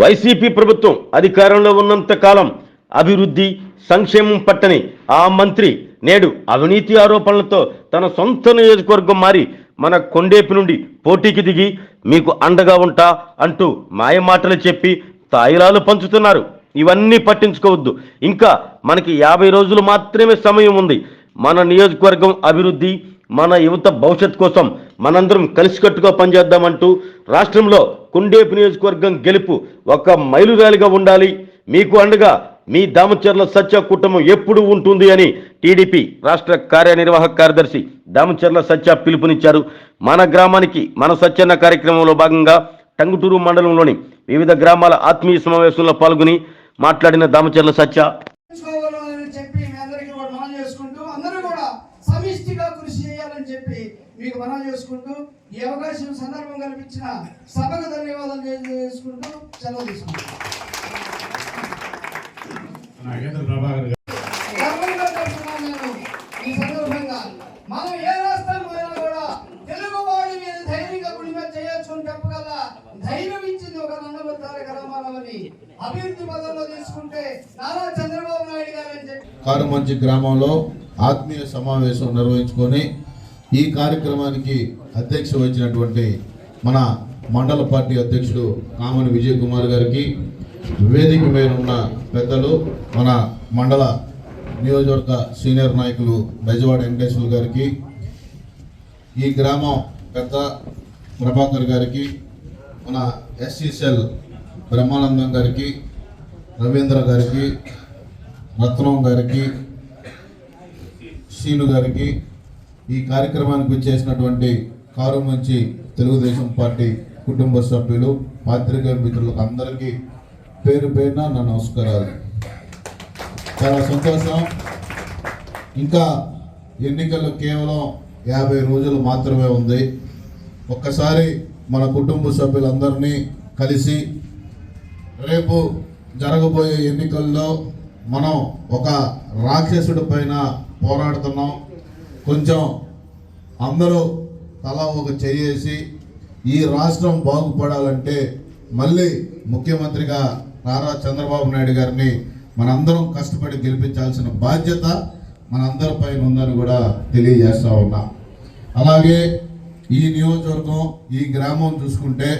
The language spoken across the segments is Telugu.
వైసీపీ ప్రభుత్వం అధికారంలో ఉన్నంత కాలం అభివృద్ధి సంక్షేమం పట్టని ఆ మంత్రి నేడు అవినీతి ఆరోపణలతో తన సొంత నియోజకవర్గం మారి మన కొండేపి నుండి పోటీకి దిగి మీకు అండగా ఉంటా అంటూ మాయమాటలు చెప్పి తాయిలాలు పంచుతున్నారు. ఇవన్నీ పట్టించుకోవద్దు. ఇంకా మనకి యాభై రోజులు మాత్రమే సమయం ఉంది. మన నియోజకవర్గం అభివృద్ధి మన యువత భవిష్యత్ కోసం మనందరం కలిసికట్టుగా పనిచేద్దామంటూ రాష్ట్రంలో కుండేపు నియోజకవర్గం గెలుపు ఒక మైలురాలిగా ఉండాలి. మీకు అండగా మీ దామచర్ల సత్య కుటుంబం ఎప్పుడు ఉంటుంది అని టీడీపీ రాష్ట్ర కార్యనిర్వాహక కార్యదర్శి దామచర్ల సత్య పిలుపునిచ్చారు. మన గ్రామానికి మన సత్యన్న కార్యక్రమంలో భాగంగా టంగుటూరు మండలంలోని వివిధ గ్రామాల ఆత్మీయ సమావేశంలో పాల్గొని మాట్లాడిన దామచర్ల సత్య మీకు మనం చేసుకుంటూ ఈ అవకాశం సందర్భం కల్పించిన సభకు ధన్యవాదాలు తెలియజేసుకుంటూ సెలవు తీసుకుంటాం ఈ సందర్భంగా మనం ఏ రాష్ట్రం పోయినా కూడా తెలుగు వాడి మీద ధైర్యంగా గుడిగా చేయొచ్చు అని చెప్పగల ధైర్యం ఇచ్చింది ఒక నందమూరి తారక రామారావు అని అభివృద్ధి పదంలో తీసుకుంటే నారా చంద్రబాబు నాయుడు గారు అని చెప్పి కారుమంచి గ్రామంలో ఆత్మీయ సమావేశం నిర్వహించుకొని ఈ కార్యక్రమానికి అధ్యక్ష వహించినటువంటి మన మండల పార్టీ అధ్యక్షుడు కామని విజయ్ కుమార్ గారికి వేదిక మీద ఉన్న పెద్దలు మన మండల నియోజకవర్గ సీనియర్ నాయకులు బెజవాడ వెంకటేశ్వర గారికి ఈ గ్రామం పెద్ద ప్రభాకర్ గారికి మన ఎస్సీసెల్ బ్రహ్మానందం గారికి రవీంద్ర గారికి రత్నం గారికి శ్రీను గారికి ఈ కార్యక్రమానికి వచ్చేసినటువంటి కారు మంచి తెలుగుదేశం పార్టీ కుటుంబ సభ్యులు పాత్రికేయ మిత్రులకు అందరికీ పేరు పేరున నా నమస్కారాలు. చాలా సంతోషం. ఇంకా ఎన్నికలు కేవలం యాభై రోజులు మాత్రమే ఉంది. ఒక్కసారి మన కుటుంబ సభ్యులందరినీ కలిసి రేపు జరగబోయే ఎన్నికల్లో మనం ఒక రాక్షసుడి పైన పోరాడుతున్నాం. కొంచెం అందరూ తలా ఒక చేసి ఈ రాష్ట్రం బాగుపడాలంటే మళ్ళీ ముఖ్యమంత్రిగా నారా చంద్రబాబు నాయుడు గారిని మనందరం కష్టపడి గెలిపించాల్సిన బాధ్యత మనందరి పైన ఉందని కూడా తెలియజేస్తూ ఉన్నా. అలాగే ఈ నియోజకవర్గం ఈ గ్రామం చూసుకుంటే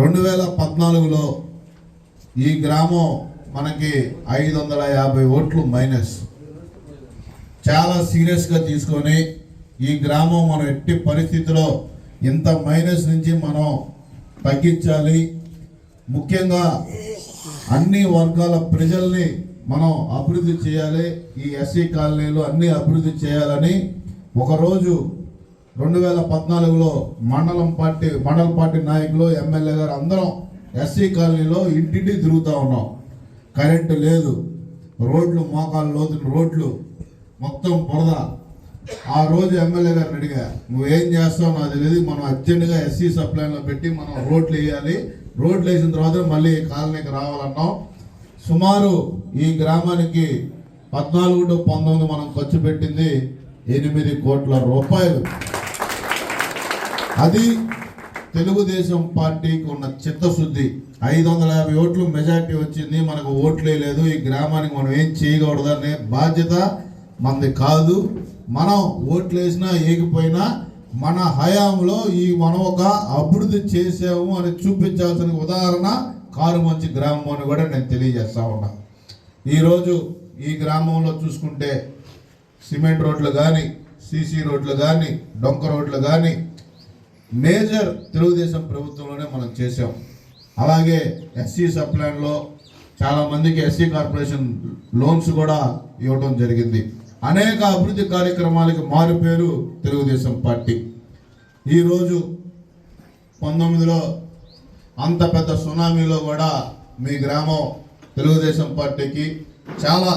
రెండు వేల పద్నాలుగులో ఈ గ్రామం మనకి ఐదు వందల యాభై ఓట్లు మైనస్. చాలా సీరియస్గా తీసుకొని ఈ గ్రామం మనం ఎట్టి పరిస్థితిలో ఇంత మైనస్ నుంచి మనం తగ్గించాలి. ముఖ్యంగా అన్ని వర్గాల ప్రజల్ని మనం అభివృద్ధి చేయాలి. ఈ ఎస్సీ కాలనీలు అన్నీ అభివృద్ధి చేయాలని ఒకరోజు రెండు వేల పద్నాలుగులో మండలం పార్టీ మండల పార్టీ నాయకులు ఎమ్మెల్యే గారు అందరం ఎస్సీ కాలనీలో ఇంటింటి తిరుగుతూ ఉన్నాం. కరెంటు లేదు. రోడ్లు మోకాలు లోతు రోడ్లు మొత్తం బురద. ఆ రోజు ఎమ్మెల్యే గారిని అడిగా నువ్వేం చేస్తావు? నాకు తెలియదు మనం అర్జెంటుగా ఎస్సీ సప్లైన్లో పెట్టి మనం రోడ్లు వేయాలి. రోడ్లు వేసిన తర్వాత మళ్ళీ కాలనీకి రావాలన్నాం. సుమారు ఈ గ్రామానికి పద్నాలుగు టు పంతొమ్మిది మనం ఖర్చు పెట్టింది ఎనిమిది కోట్ల రూపాయలు. అది తెలుగుదేశం పార్టీకి ఉన్న చిత్తశుద్ధి. ఐదు వందల యాభై ఓట్లు మెజార్టీ వచ్చింది. మనకు ఓట్లే లేదు. ఈ గ్రామానికి మనం ఏం చేయకూడదనే బాధ్యత మనది కాదు. మనం ఓట్లు వేసినా ఏగిపోయినా మన హయాంలో ఈ మనం ఒక అభివృద్ధి చేసాము అని చూపించాల్సిన ఉదాహరణ కారుమంచి గ్రామం అని కూడా నేను తెలియజేస్తా ఉన్నా. ఈరోజు ఈ గ్రామంలో చూసుకుంటే సిమెంట్ రోడ్లు కానీ సీసీ రోడ్లు కానీ డొంక రోడ్లు కానీ మేజర్ తెలుగుదేశం ప్రభుత్వంలోనే మనం చేసాం అలాగే ఎస్సీ సప్లాన్లో చాలా మందికి ఎస్సీ కార్పొరేషన్ లోన్స్ కూడా ఇవ్వడం జరిగింది. అనేక అభివృద్ధి కార్యక్రమాలకు మారు పేరు తెలుగుదేశం పార్టీ. ఈరోజు పంతొమ్మిదిలో అంత పెద్ద సునామీలో కూడా మీ గ్రామం తెలుగుదేశం పార్టీకి చాలా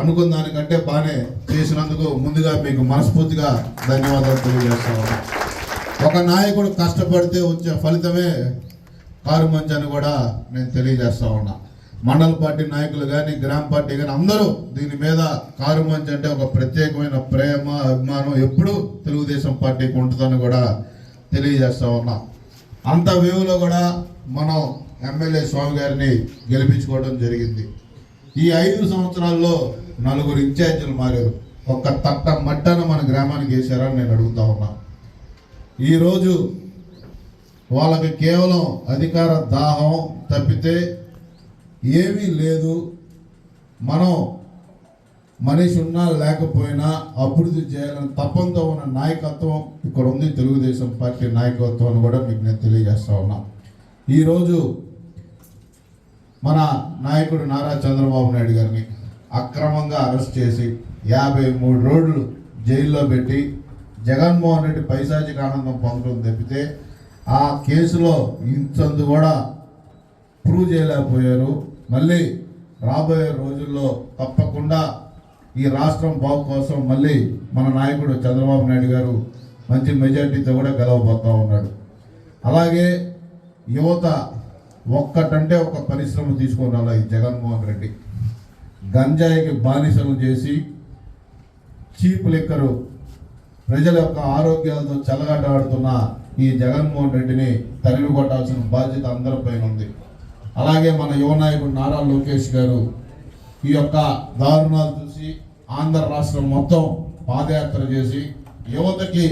అనుకున్న దానికంటే బాగానే చేసినందుకు ముందుగా మీకు మనస్ఫూర్తిగా ధన్యవాదాలు తెలియజేస్తాను ఒక నాయకుడు కష్టపడితే వచ్చే ఫలితమే కారు మంచి అని కూడా నేను తెలియజేస్తా ఉన్నా. మండల పార్టీ నాయకులు కానీ గ్రామ పార్టీ కానీ అందరూ దీని మీద కారు మంచి అంటే ఒక ప్రత్యేకమైన ప్రేమ అభిమానం ఎప్పుడూ తెలుగుదేశం పార్టీకి ఉంటుందని కూడా తెలియజేస్తా ఉన్నా. అంత వ్యూలో కూడా మనం ఎమ్మెల్యే స్వామి గారిని గెలిపించుకోవడం జరిగింది. ఈ ఐదు సంవత్సరాల్లో నలుగురు ఇన్ఛార్జీలు మారారు. ఒక్క తట్ట మట్టను మన గ్రామానికి వేశారని నేను అడుగుతా ఉన్నా. ఈరోజు వాళ్ళకి కేవలం అధికార దాహం తప్పితే ఏమీ లేదు. మనం మనిషి ఉన్నా లేకపోయినా అభివృద్ధి చేయాలని తప్పంతో ఉన్న నాయకత్వం ఇక్కడ ఉంది. తెలుగుదేశం పార్టీ నాయకత్వం అని కూడా మీకు నేను తెలియజేస్తా ఉన్నా. ఈరోజు మన నాయకుడు నారా చంద్రబాబు నాయుడు గారిని అక్రమంగా అరెస్ట్ చేసి యాభై మూడు రోజులు జైల్లో పెట్టి జగన్మోహన్ రెడ్డి పైశాచిక ఆనందం పొందడం తప్పితే ఆ కేసులో ఇంతందు కూడా ప్రూవ్ చేయలేకపోయారు. మళ్ళీ రాబోయే రోజుల్లో తప్పకుండా ఈ రాష్ట్రం బాగు కోసం మళ్ళీ మన నాయకుడు చంద్రబాబు నాయుడు గారు మంచి మెజార్టీతో కూడా గెలవబోతూ ఉన్నాడు. అలాగే యువత ఒక్కటంటే ఒక పరిశ్రమ తీసుకొని రాలా ఈ జగన్మోహన్ రెడ్డి. గంజాయికి బానిసలు చేసి చీప్ లెక్కరు ప్రజల యొక్క ఆరోగ్యాలతో చెలగాటాడుతున్న ఈ జగన్మోహన్ రెడ్డిని తరిమి కొట్టాల్సిన బాధ్యత అందరిపైన ఉంది. అలాగే మన యువ నాయకుడు నారా లోకేష్ గారు ఈ యొక్క దారుణాలు చూసి ఆంధ్ర రాష్ట్రం మొత్తం పాదయాత్ర చేసి యువతకి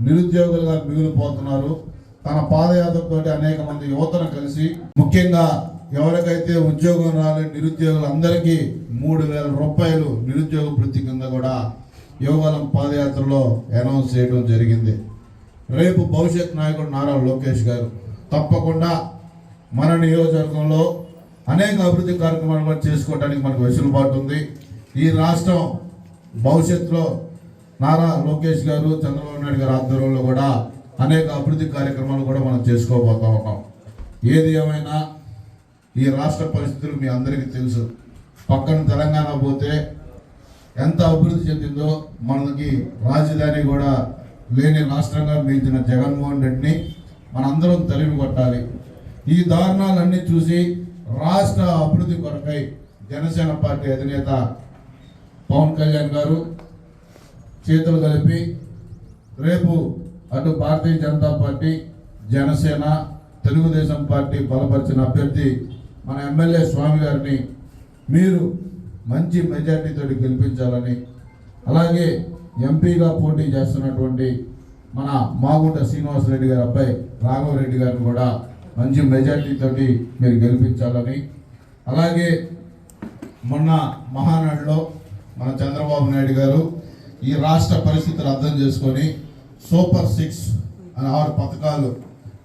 నిరుద్యోగులుగా మిగిలిపోతున్నారు. తన పాదయాత్రతో అనేక మంది యువతను కలిసి ముఖ్యంగా ఎవరికైతే ఉద్యోగం రాలేని నిరుద్యోగులందరికీ మూడు వేల రూపాయలు నిరుద్యోగ వృత్తి కింద కూడా యువగలం పాదయాత్రలో అనౌన్స్ చేయడం జరిగింది. రేపు భవిష్యత్ నాయకుడు నారా లోకేష్ గారు తప్పకుండా మన నియోజకవర్గంలో అనేక అభివృద్ధి కార్యక్రమాలు మనం చేసుకోవడానికి మనకు వెసులుబాటు ఉంది. ఈ రాష్ట్రం భవిష్యత్తులో నారా లోకేష్ గారు చంద్రబాబు నాయుడు గారు ఆధ్వర్యంలో కూడా అనేక అభివృద్ధి కార్యక్రమాలు కూడా మనం చేసుకోబోతా ఉన్నాం. ఏది ఏమైనా ఈ రాష్ట్ర పరిస్థితులు మీ అందరికీ తెలుసు. పక్కన తెలంగాణ పోతే ఎంత అభివృద్ధి చెందిందో మనకి రాజధాని కూడా లేని రాష్ట్రంగా మిగిలిన జగన్మోహన్ రెడ్డిని మనందరం తలిమి కొట్టాలి. ఈ దారుణాలన్నీ చూసి రాష్ట్ర అభివృద్ధి కొరకై జనసేన పార్టీ అధినేత పవన్ కళ్యాణ్ గారు చేతులు కలిపి రేపు అటు భారతీయ జనతా పార్టీ జనసేన తెలుగుదేశం పార్టీ బలపరిచిన అభ్యర్థి మన ఎమ్మెల్యే స్వామి గారిని మీరు మంచి మెజార్టీతో గెలిపించాలని అలాగే ఎంపీగా పోటీ చేస్తున్నటువంటి మన మాగుంట శ్రీనివాసరెడ్డి గారి అబ్బాయి రాఘవరెడ్డి గారిని కూడా మంచి మెజార్టీతోటి మీరు గెలిపించాలని. అలాగే మొన్న మహానాడులో మన చంద్రబాబు నాయుడు గారు ఈ రాష్ట్ర పరిస్థితులు అర్థం చేసుకొని సూపర్ సిక్స్ అని ఆరు పథకాలు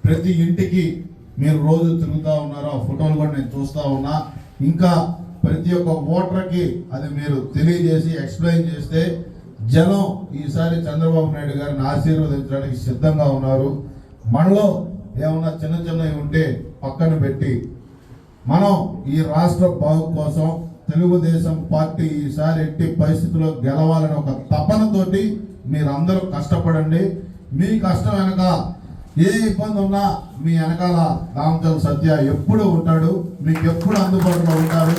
ప్రతి ఇంటికి మీరు రోజు తిరుగుతూ ఉన్నారు. ఆ ఫోటోలు కూడా నేను చూస్తూ ఉన్నా. ఇంకా ప్రతి ఒక్క ఓటర్కి అది మీరు తెలియజేసి ఎక్స్ప్లెయిన్ చేస్తే జనం ఈసారి చంద్రబాబు నాయుడు గారిని ఆశీర్వదించడానికి సిద్ధంగా ఉన్నారు. మనలో ఏమన్నా చిన్న చిన్నవి ఉంటే పక్కన పెట్టి మనం ఈ రాష్ట్ర బాగు కోసం తెలుగుదేశం పార్టీ ఈసారి ఎట్టి పరిస్థితుల్లో గెలవాలని ఒక తపనతోటి మీరందరూ కష్టపడండి. మీ కష్టం వెనక ఏ ఇబ్బంది ఉన్నా మీ వెనకాల రామచల్ సత్య ఎప్పుడు ఉంటాడు మీకు ఎప్పుడు అందుబాటులో ఉంటాడు.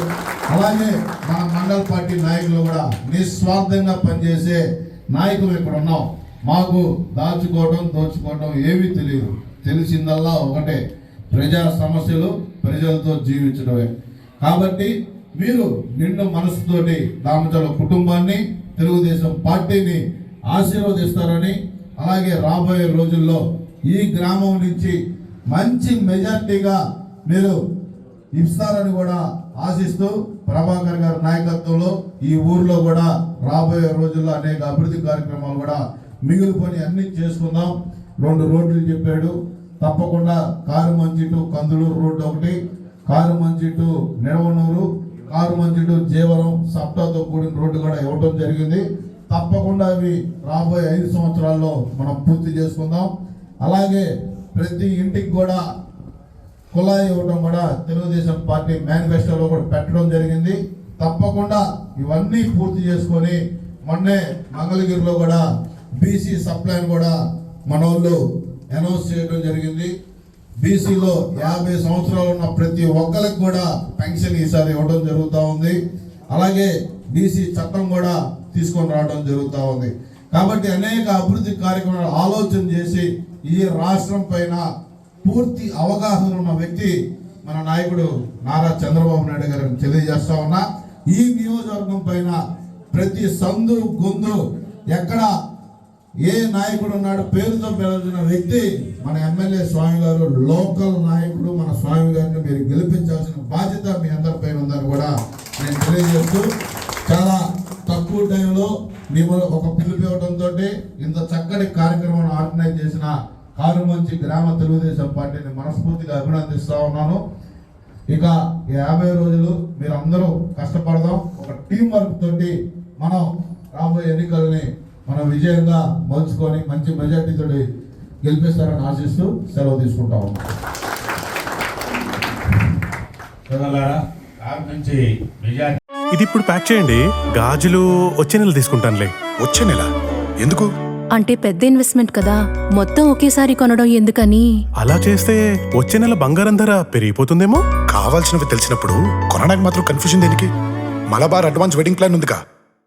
అలాగే మన మండల పార్టీ నాయకులు కూడా నిస్వార్థంగా పనిచేసే నాయకులు ఇక్కడ ఉన్నాం మాకు దాచుకోవడం దోచుకోవడం ఏమీ తెలియదు. తెలిసిందల్లా ఒకటే. ప్రజా సమస్యలు ప్రజలతో జీవించడమే. కాబట్టి మీరు నిండు మనసుతోటి దామచల కుటుంబాన్ని తెలుగుదేశం పార్టీని ఆశీర్వదిస్తారని అలాగే రాబోయే రోజుల్లో ఈ గ్రామం నుంచి మంచి మెజార్టీగా మీరు ఇస్తారని కూడా ఆశిస్తూ ప్రభాకర్ గారి నాయకత్వంలో ఈ ఊర్లో కూడా రాబోయే రోజుల్లో అనేక అభివృద్ధి కార్యక్రమాలు కూడా మిగిలిపోయి అన్ని చేసుకుందాం. రెండు రోడ్లు చెప్పాడు. తప్పకుండా Karumanchi to Kandulur road ఒకటి Karumanchi to Nidavanur Karumanchi to జీవనం సప్తాతో కూడిన రోడ్డు కూడా ఇవ్వడం జరిగింది. తప్పకుండా అవి రాబోయే ఐదు సంవత్సరాల్లో మనం పూర్తి చేసుకుందాం. అలాగే ప్రతి ఇంటికి కూడా కుళాయి ఇవ్వడం కూడా తెలుగుదేశం పార్టీ మేనిఫెస్టోలో కూడా పెట్టడం జరిగింది. తప్పకుండా ఇవన్నీ పూర్తి చేసుకొని మొన్నే మంగళగిరిలో కూడా బీసీ సప్లైని కూడా మనోళ్ళు అనౌన్స్ చేయడం జరిగింది. బీసీలో యాభై సంవత్సరాలు ఉన్న ప్రతి ఒక్కరికి కూడా పెన్షన్ ఈసారి ఇవ్వడం జరుగుతూ ఉంది. అలాగే బీసీ చట్టం కూడా తీసుకొని రావడం జరుగుతూ ఉంది. కాబట్టి అనేక అభివృద్ధి కార్యక్రమాలు ఆలోచన చేసి ఈ రాష్ట్రం పైన పూర్తి అవగాహన ఉన్న వ్యక్తి మన నాయకుడు నారా చంద్రబాబు నాయుడు గారికి తెలియజేస్తా ఉన్నా. ఈ నియోజకవర్గం పైన ప్రతి సందు గొంతు ఎక్కడ ఏ నాయకుడు ఉన్నాడు పేరుతో పిలుచున్న వ్యక్తి మన ఎమ్మెల్యే స్వామి గారు లోకల్ నాయకుడు మన స్వామి గారిని మీరు గెలిపించాల్సిన బాధ్యత మీ అందరిపైన ఉందని కూడా నేను తెలియజేస్తూ చాలా తక్కువ టైంలో మేము ఒక పిలుపు ఇవ్వడంతో ఇంత చక్కటి కార్యక్రమం ఆర్గనైజ్ చేసిన కారుమంచి గ్రామ తెలుగుదేశం పార్టీని మనస్ఫూర్తిగా అభినందిస్తూ ఉన్నాను. ఇక యాభై రోజులు మీరు అందరూ కష్టపడదాం. ఒక టీం వర్క్ తోటి మనం రాబోయే ఎన్నికల్ని మనం విజయంగా మలుచుకొని మంచి మెజార్టీతో గెలిపిస్తారని ఆశిస్తూ సెలవు తీసుకుంటా నుంచి మెజార్టీ ఇది ఇప్పుడు ప్యాక్ చేయండి. గాజులు వచ్చే నెల తీసుకుంటానులే. వచ్చే నెల? ఎందుకు? అంటే పెద్ద ఇన్వెస్ట్మెంట్ కదా. మొత్తం ఒకేసారి కొనడం ఎందుకని? అలా చేస్తే వచ్చే నెల బంగారం ధర పెరిగిపోతుందేమో? కావాల్సినవి తెలిసినప్పుడు కొనడానికి మాత్రం కన్ఫ్యూజన్ దేనికి? మలబార్ అడ్వాన్స్ వెడ్డింగ్ ప్లాన్ ఉందిగా.